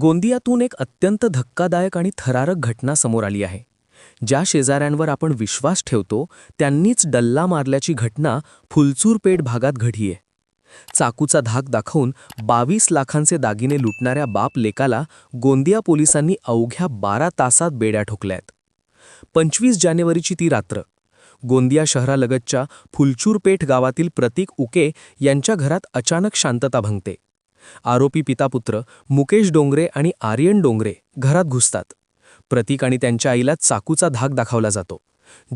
गोंदियातून एक अत्यंत धक्कादायक आणि थरारक घटना समोर आली आहे. ज्या शेजाऱ्यांवर आपण विश्वास ठेवतो त्यांनीच डल्ला मारल्याची घटना फुलचूरपेठ भागात घडलीय. चाकूचा धाक दाखवून बावीस लाखांचे दागिने लुटणाऱ्या बाप लेकाला गोंदिया पोलिसांनी अवघ्या बारा तासात बेड्या ठोकल्यात. पंचवीस जानेवारीची ती रात्र. गोंदिया शहरालगतच्या फुलचूरपेठ गावातील प्रतीक उके यांच्या घरात अचानक शांतता भंगते. आरोपी पितापुत्र मुकेश डोंगरे आणि आर्यन डोंगरे घरात घुसतात. प्रतीक आणि त्यांच्या आईला चाकूचा धाक दाखवला जातो.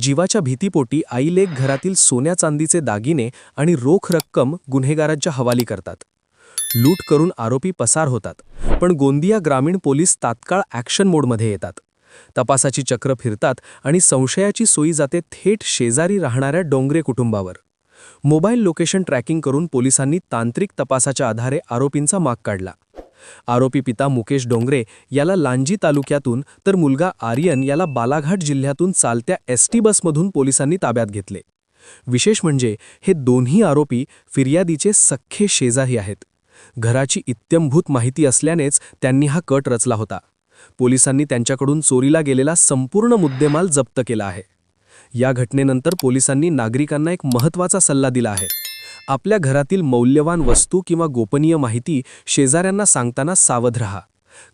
जीवाच्या भीतीपोटी आईलेक घरातील सोन्या चांदीचे दागिने आणि रोख रक्कम गुन्हेगारांच्या हवाली करतात. लूट करून आरोपी पसार होतात पण गोंदिया ग्रामीण पोलीस तात्काळ ॲक्शन मोडमध्ये येतात. तपासाची चक्र फिरतात आणि संशयाची सोयी जाते थेट शेजारी राहणाऱ्या डोंगरे कुटुंबावर. मोबाईल लोकेशन ट्रॅकिंग करून पोलिसांनी तांत्रिक तपासाच्या आधारे आरोपींचा माग काढला. आरोपी पिता मुकेश डोंगरे याला लांजी तालुक्यातून तर मुलगा आर्यन याला बालाघाट जिल्ह्यातून चालत्या एस टी बसमधून पोलिसांनी ताब्यात घेतले. विशेष म्हणजे हे दोन्ही आरोपी फिर्यादीचे सख्खे शेजारी आहेत. घराची इत्यंभूत माहिती असल्यानेच त्यांनी हा कट रचला होता. पोलिसांनी त्यांच्याकडून चोरीला गेलेला संपूर्ण मुद्देमाल जप्त केला आहे. या घटनेनंतर पोलिसांनी नागरिकांना एक महत्त्वाचा सल्ला दिला आहे. आपल्या घरातील मौल्यवान वस्तू किंवा गोपनीय माहिती शेजाऱ्यांना सांगताना सावध राहा.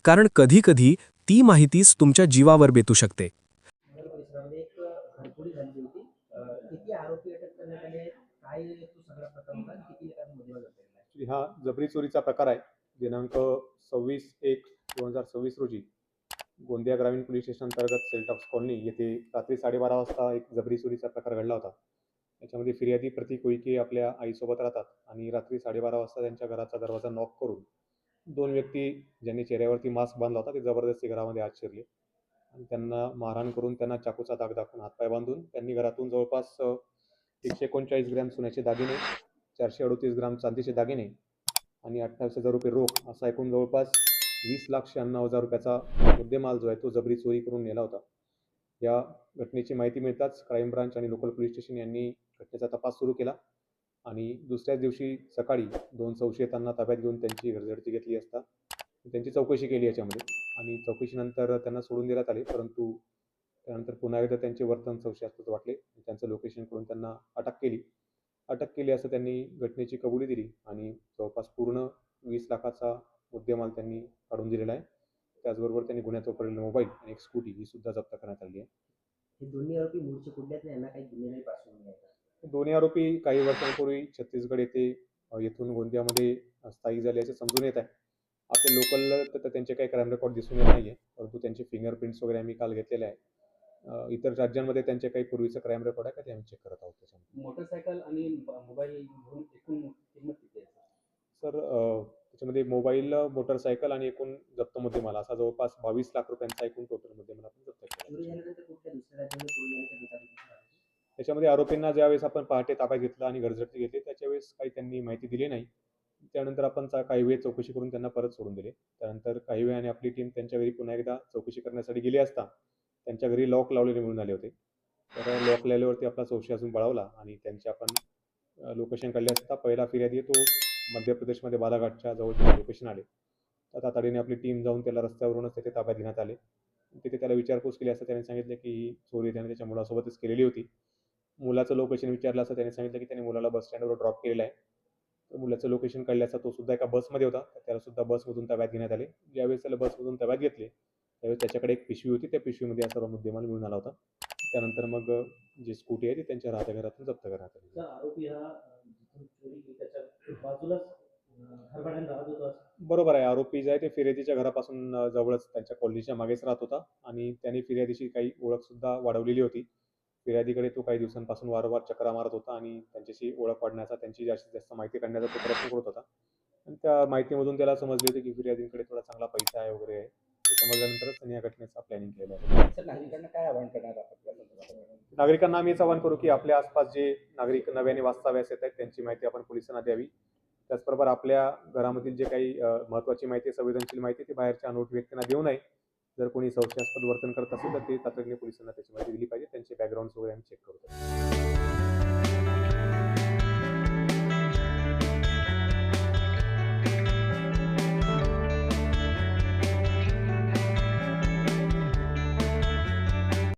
कारण कधीकधी ती माहितीच तुमच्या जीवावर बेतू शकते. हा जबरी चोरीचा प्रकार आहे. दिनांक सव्वीस एक दोन हजार सव्वीस रोजी गोंदिया ग्रामीण पोलीस स्टेशन अंतर्गत सेलटॉक्स कॉलनी येथे रात्री साडेबारा वाजता एक जबरी चोरीचा प्रकार घडला होता. याच्यामध्ये फिर्यादी प्रतीक उईके आपल्या आईसोबत राहतात आणि रात्री साडेबारा वाजता त्यांच्या घराचा दरवाजा नॉक करून दोन व्यक्ती ज्यांनी चेहऱ्यावरती मास्क बांधला होता ते जबरदस्ती घरामध्ये आत शिरले. आणि त्यांना मारहाण करून त्यांना चाकूचा दाग दाखवून हातपाय बांधून त्यांनी घरातून जवळपास एकशे एकोणचाळीस ग्रॅम सोन्याचे दागिने चारशे अडतीस ग्राम चांदीचे दागिने आणि अठ्ठावीस हजार रुपये रोख असा एकूण जवळपास वीस लाख शहाण्णव हजार रुपयाचा मुद्देमाल जो आहे तो जबरी चोरी करून नेला होता. या घटनेची माहिती मिळताच क्राईम ब्रांच आणि लोकल पोलीस स्टेशन यांनी घटनेचा तपास सुरू केला आणि दुसऱ्याच दिवशी सकाळी दोन संशयितांना ताब्यात घेऊन त्यांची घरझडती घेतली असता त्यांची चौकशी केली याच्यामध्ये आणि चौकशीनंतर त्यांना सोडून देण्यात आले परंतु त्यानंतर पुन्हा एकदा त्यांचे वर्तन संशयास्पद वाटले. त्यांचं लोकेशन करून त्यांना अटक केली. अटक केली असं त्यांनी घटनेची कबुली दिली आणि जवळपास पूर्ण वीस लाखाचा मुद्देमाल त्यांनी काढून दिलेला आहे. त्याचबरोबर त्यांनी गुन्ह्यात वापरलेला मोबाईल आणि एक स्कूटी ही सुद्धा जप्त करण्यात आली आहे. हे दोन्ही आरोपी मूळचे नाही यांना काही गुन्हेगारी पार्श्वभूमी आहे का? दोन्ही आरोपी काही वर्षांपूर्वी छत्तीसगड येथे अ, येथून गोंदियामध्ये स्थायिक झाले असे समजून येत आहे आपले लोकल तर तर त्यांचे काही क्राईम रेकॉर्ड दिसून येत नाही आहे परंतु त्यांचे फिंगरप्रिंट्स वगैरे आम्ही काल घेतलेले आहे अ, इतर राज्यांमध्ये त्यांचे काही पूर्वीचं क्राईम रेकॉर्ड आहे का ते आम्ही चेक करत आहोत त्याच्यामध्ये. मोटरसायकल आणि मोबाईल घेऊन एकूण किंमत किती आहे? सर अ, त्याच्यामध्ये मोबाईल मोटरसायकल आणि एकूण जप्त मुद्देमाल. असा जवळपास बावीस लाख रुपयांचा एकूण टोटल मुद्देमाल आपण जप्त केला? त्याच्यामध्ये आरोपींना ज्यावेळेस आपण पहाटे ताब्यात घेतला आणि घरझडती घेतली त्याच्यावेळेस काही त्यांनी माहिती दिली नाही. त्यानंतर आपण चा- काही वेळ चौकशी करून त्यांना परत सोडून दिले. त्यानंतर काही वेळाने आपली टीम त्यांच्या घरी पुन्हा एकदा चौकशी करण्यासाठी गेली असता त्यांच्या घरी लॉक लावलेले मिळून आले होते. तर लॉक लावल्यावरती आपला चौकशी अजून बळावला आणि त्यांचे आपण लोकेशन काढले असता पहिला फिर्यादी तो मध्य प्रदेशमध्ये बालाघाटच्या जवळ लोकेशन आले. तर तातडीने आपली टीम जाऊन त्याला रस्त्यावरूनच तिथे ताब्यात घेण्यात आले. तिथे त्याला विचारपूस केली असता त्याने सांगितलं की ही चोरी त्याने त्याच्या मुलासोबतच केलेली होती. मुलाचं लोकेशन विचारलं असता त्याने सांगितलं की त्याने मुलाला बस स्टँडवर ड्रॉप केलेलं आहे. तर मुलाचं लोकेशन कळल्याचा असता तो सुद्धा एका बसमध्ये होता. त्याला सुद्धा बसमधून ताब्यात घेण्यात आले. ज्यावेळेस त्याला बसमधून ताब्यात घेतले त्यावेळेस त्याच्याकडे एक पिशवी होती. त्या पिशवीमध्ये हा सर्व मुद्देमाल मिळून आला होता. त्यानंतर मग जी स्कूटी आहे ती त्यांच्या राहत्या घरातून जप्त करण्यात आली. बरोबर आहे. आरोपी जे आहे ते फिर्यादीच्या घरापासून जवळच त्यांच्या कॉलनीच्या मागेच राहत होता आणि त्यांनी फिर्यादीची काही ओळख सुद्धा वाढवलेली होती. फिर्यादीकडे तो काही दिवसांपासून वारंवार चक्रा मारत होता आणि त्यांच्याशी ओळख वाढण्याचा त्यांची जास्तीत जास्त माहिती काढण्याचा तो प्रयत्न करत होता. आणि त्या माहितीमधून त्याला समजले होते की फिर्यादींकडे थोडा चांगला पैसा आहे वगैरे आहे. ते समजल्यानंतरच त्यांनी या घटनेचा प्लॅनिंग केलं आहे. नागरिकांना काय आवाहन करणार? नागरिकांना आम्ही आवाहन करू की आपल्या आसपास जे नागरिक नव्याने वास्तव्यास येत आहेत त्यांची माहिती आपण पोलिसांना द्यावी. त्याचबरोबर आपल्या घरामधील जे काही महत्त्वाची माहिती संवेदनशील माहिती ती बाहेरच्या अनोट व्यक्तींना देऊ नये. जर कोणी संशयास्पद वर्तन करत असेल तर ते तातडीने पोलिसांना त्याची माहिती दिली पाहिजे. त्यांचे बॅकग्राऊंड वगैरे आम्ही चेक करतो